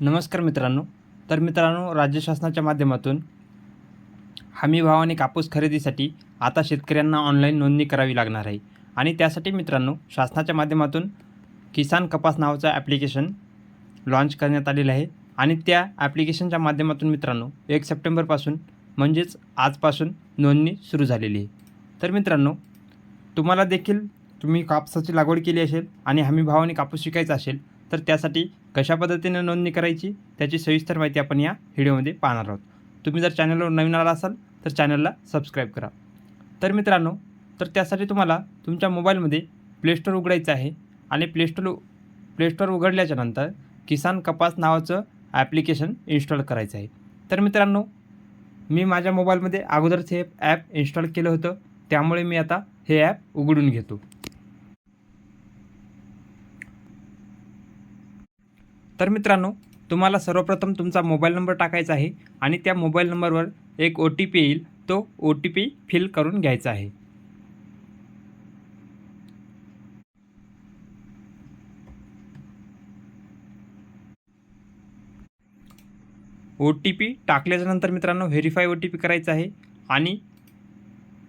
नमस्कार मित्रांनो. तर मित्रांनो राज्य शासनाच्या माध्यमातून हमी भावाने कापूस खरेदीसाठी आता शेतकऱ्यांना ऑनलाईन नोंदणी करावी लागणार आहे. आणि त्यासाठी मित्रांनो शासनाच्या माध्यमातून किसान कपास नावाचं ॲप्लिकेशन लॉन्च करण्यात आलेलं आहे. आणि त्या ॲप्लिकेशनच्या माध्यमातून मित्रांनो एक सप्टेंबरपासून म्हणजेच आजपासून नोंदणी सुरू झालेली आहे. तर मित्रांनो तुम्हाला देखील तुम्ही कापसाची लागवड केली असेल आणि हमी भावाने कापूस शिकायचा असेल तर त्यासाठी कशा पद्धतीने नोंदणी करायची त्याची सविस्तर माहिती आपण या व्हिडिओमध्ये पाहणार आहोत. तुम्ही जर चॅनलवर नवीन आला असाल तर चॅनलला सबस्क्राईब करा. तर मित्रांनो तर त्यासाठी तुम्हाला तुमच्या मोबाईलमध्ये प्लेस्टोर उघडायचं आहे आणि प्लेस्टोर प्लेस्टोर उघडल्याच्या नंतर किसान कपास नावाचं ॲप्लिकेशन इन्स्टॉल करायचं आहे. तर मित्रांनो मी माझ्या मोबाईलमध्ये अगोदरच हे ॲप इन्स्टॉल केलं होतं. त्यामुळे मी आता हे ॲप उघडून घेतो. तर मित्रांनो तुम्हाला सर्वप्रथम तुमचा मोबाईल नंबर टाकायचा आहे आणि त्या मोबाईल नंबरवर एक ओ टी पी येईल. तो ओ टी पी फिल करून घ्यायचा आहे. ओ टी पी टाकल्याच्यानंतर मित्रांनो व्हेरीफाय ओ टी पी करायचा आहे. आणि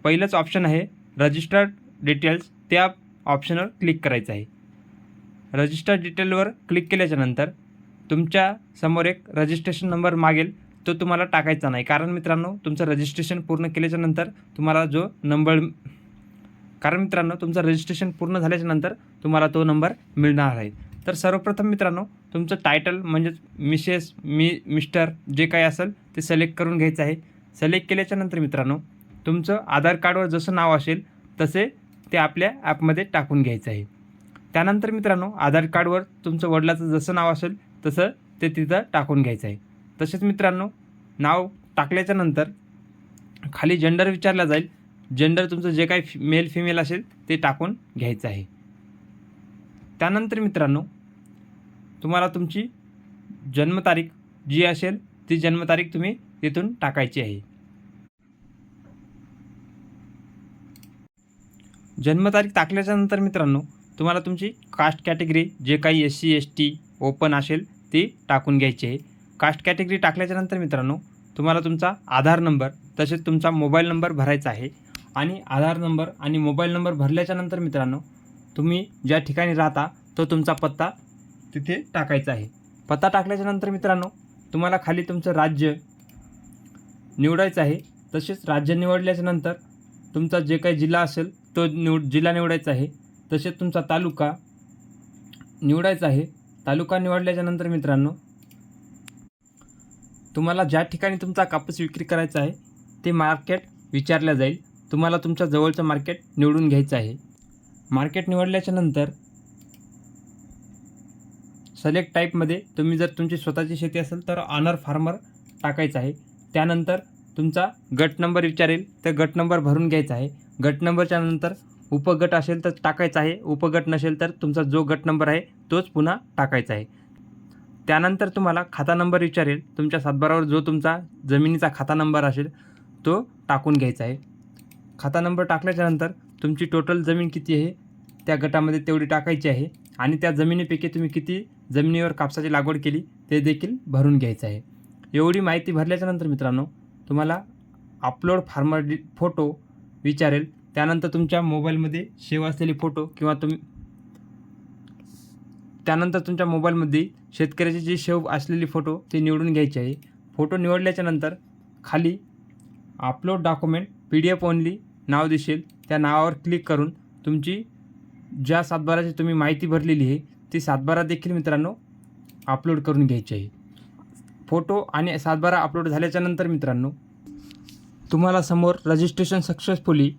पहिलंच ऑप्शन आहे रजिस्टर्ड डिटेल्स त्या ऑप्शनवर क्लिक करायचं आहे. रजिस्टर डिटेलवर क्लिक केल्याच्यानंतर तुमच्यासमोर एक रजिस्ट्रेशन नंबर मागेल. तो तुम्हाला टाकायचा नाही. कारण मित्रांनो तुमचं रजिस्ट्रेशन पूर्ण केल्याच्यानंतर तुम्हाला जो नंबर कारण मित्रांनो तुमचं रजिस्ट्रेशन पूर्ण झाल्याच्यानंतर तुम्हाला तो नंबर मिळणार आहे. तर सर्वप्रथम मित्रांनो तुमचं टायटल म्हणजेच मिसेस मी मिस्टर जे काही असेल ते सिलेक्ट करून घ्यायचं आहे. सिलेक्ट केल्याच्यानंतर मित्रांनो तुमचं आधार कार्डवर जसं नाव असेल तसे ते आपल्या ॲपमध्ये टाकून घ्यायचं आहे. त्यानंतर मित्रांनो आधार कार्डवर तुमचं वडिलाचं जसं नाव असेल तसं ते तिथं टाकून घ्यायचं आहे. तसेच मित्रांनो नाव टाकल्याच्या नंतर खाली जेंडर विचारला जाईल. जेंडर तुमचं जे काही फि मेल फिमेल असेल ते टाकून घ्यायचं आहे. त्यानंतर मित्रांनो तुम्हाला तुमची जन्मतारीख जी असेल ती जन्मतारीख तुम्ही तिथून टाकायची आहे. जन्मतारीख टाकल्याच्यानंतर मित्रांनो तुम्हाला तुमची कास्ट कॅटेगरी जे काही S C S T open असेल ती टाकून घ्यायची आहे. कास्ट कॅटेगरी टाकल्याच्यानंतर मित्रांनो तुम्हाला तुमचा आधार नंबर तसेच तुमचा मोबाईल नंबर भरायचा आहे. आणि आधार नंबर आणि मोबाईल नंबर भरल्याच्यानंतर मित्रांनो तुम्ही ज्या ठिकाणी राहता तो तुमचा पत्ता तिथे टाकायचा आहे. पत्ता टाकल्याच्यानंतर मित्रांनो तुम्हाला खाली तुमचं राज्य निवडायचं आहे. तसेच राज्य निवडल्याच्यानंतर तुमचा जे काही जिल्हा असेल तो निवड जिल्हा निवडायचा आहे. तसेच तुमचा तालुका निवडायचा आहे. तालुका निवडल्याच्यानंतर मित्रांनो तुम्हाला ज्या ठिकाणी तुमचा कापूस विक्री करायचा आहे ते मार्केट विचारलं जाईल. तुम्हाला तुमच्या जवळचं मार्केट निवडून घ्यायचं आहे. मार्केट निवडल्याच्यानंतर सलेक्ट टाईपमध्ये तुम्ही जर तुमची स्वतःची शेती असेल तर ऑनर फार्मर टाकायचं आहे. त्यानंतर तुमचा गट नंबर विचारेल. तर गट नंबर भरून घ्यायचा आहे. गट नंबरच्या नंतर उपगट असेल तर टाकायचा आहे. उपगट नसेल तर तुमचा जो गट नंबर आहे तोच पुन्हा टाकायचा आहे. त्यानंतर तुम्हाला खाता नंबर विचारेल. तुमच्या सातबारावर जो तुमचा जमिनीचा खाता नंबर असेल तो टाकून घ्यायचा आहे. खाता नंबर टाकल्याच्यानंतर तुमची टोटल जमीन किती आहे त्या गटामध्ये तेवढी टाकायची आहे आणि त्या जमिनीपैकी तुम्ही किती जमिनीवर कापसाची लागवड केली ते देखील भरून घ्यायचं आहे. एवढी माहिती भरल्याच्यानंतर मित्रांनो तुम्हाला अपलोड फार्मर डि फोटो विचारेल. त्यानंतर तुमच्या मोबाईलमध्ये सेव्ह असलेले फोटो किंवा तुम्ही त्यानंतर तुमच्या मोबाईलमध्ये शेतकऱ्याचे जे शेव असलेले फोटो ते निवडून घ्यायचे आहे. फोटो निवडल्याच्या नंतर खाली upload document P D F only नाव दिसेल. त्या नावावर क्लिक करून तुमची ज्या सातबाराची तुम्ही माहिती भरलेली आहे ती सातबारा देखील मित्रांनो अपलोड करून घ्यायची आहे. फोटो आणि सातबारा अपलोड झाल्याच्यानंतर मित्रांनो तुम्हाला समोर registration successfully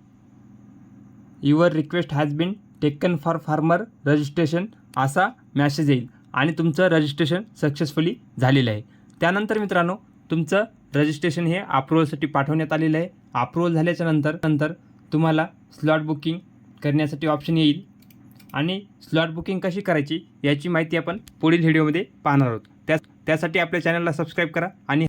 your request has been taken for farmer registration असा मॅसेज येईल. आणि तुमचं रजिस्ट्रेशन सक्सेसफुली झालेलं आहे. त्यानंतर मित्रांनो तुमचं रजिस्ट्रेशन हे अप्रुव्हलसाठी पाठवण्यात आलेलं आहे. अप्रुव्हल झाल्याच्यानंतर नंतर तुम्हाला स्लॉट बुकिंग करण्यासाठी ऑप्शन येईल. आणि स्लॉट बुकिंग कशी करायची याची माहिती आपण पुढील व्हिडिओमध्ये पाहणार आहोत. त्या त्यासाठी आपल्या चॅनलला सबस्क्राईब करा आणि